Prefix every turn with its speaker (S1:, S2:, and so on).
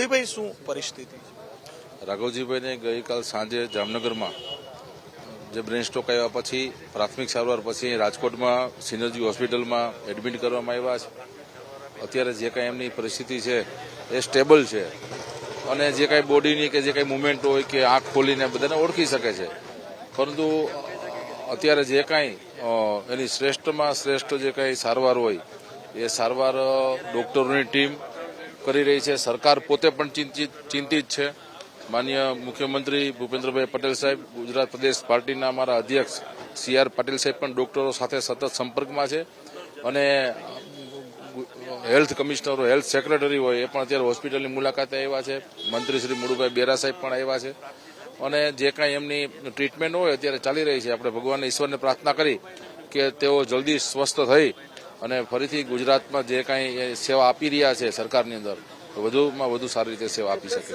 S1: ઉદયભાઈ, શું પરિસ્થિતિ છે?
S2: રાઘવજીભાઈને ગઈકાલ સાંજે જામનગરમાં જે બ્રેન સ્ટ્રોક આવ્યા પછી, પ્રાથમિક સારવાર પછી રાજકોટમાં સિનર્જી હોસ્પિટલમાં એડમિટ કરવામાં આવ્યા છે. અત્યારે જે કાંઈ એમની પરિસ્થિતિ છે એ સ્ટેબલ છે. અને જે કાંઈ બોડીની કે જે કાંઈ મુવમેન્ટ હોય કે આંખ ખોલીને બધાને ઓળખી શકે છે. પરંતુ અત્યારે જે કાંઈ એની શ્રેષ્ઠમાં શ્રેષ્ઠ જે કાંઈ સારવાર હોય, એ સારવાર ડોક્ટરોની ટીમ કરી રહી છે. સરકાર પોતે પણ ચિંતિત ચિંતિત છે. માન્ય મુખ્યમંત્રી ભૂપેન્દ્રભાઈ પટેલ સાહેબ, ગુજરાત પ્રદેશ પાર્ટીના અમારા અધ્યક્ષ સી આર પાટીલ સાહેબ પણ ડોક્ટરો સાથે સતત સંપર્કમાં છે. અને હેલ્થ કમિશનરો, હેલ્થ સેક્રેટરી હોય એ પણ અત્યારે હોસ્પિટલની મુલાકાતે આવ્યા છે. મંત્રી શ્રી મુળુભાઈ બેરા સાહેબ પણ આવ્યા છે. અને જે કાંઈ એમની ટ્રીટમેન્ટ હોય અત્યારે ચાલી રહી છે. આપણે ભગવાન ઈશ્વરને પ્રાર્થના કરી કે તેઓ જલ્દી સ્વસ્થ થઈ અને ફરીથી ગુજરાતમાં જે કાંઈ સેવા આપી રહ્યા છે સરકારની અંદર વધુમાં વધુ સારી રીતે સેવા આપી શકે.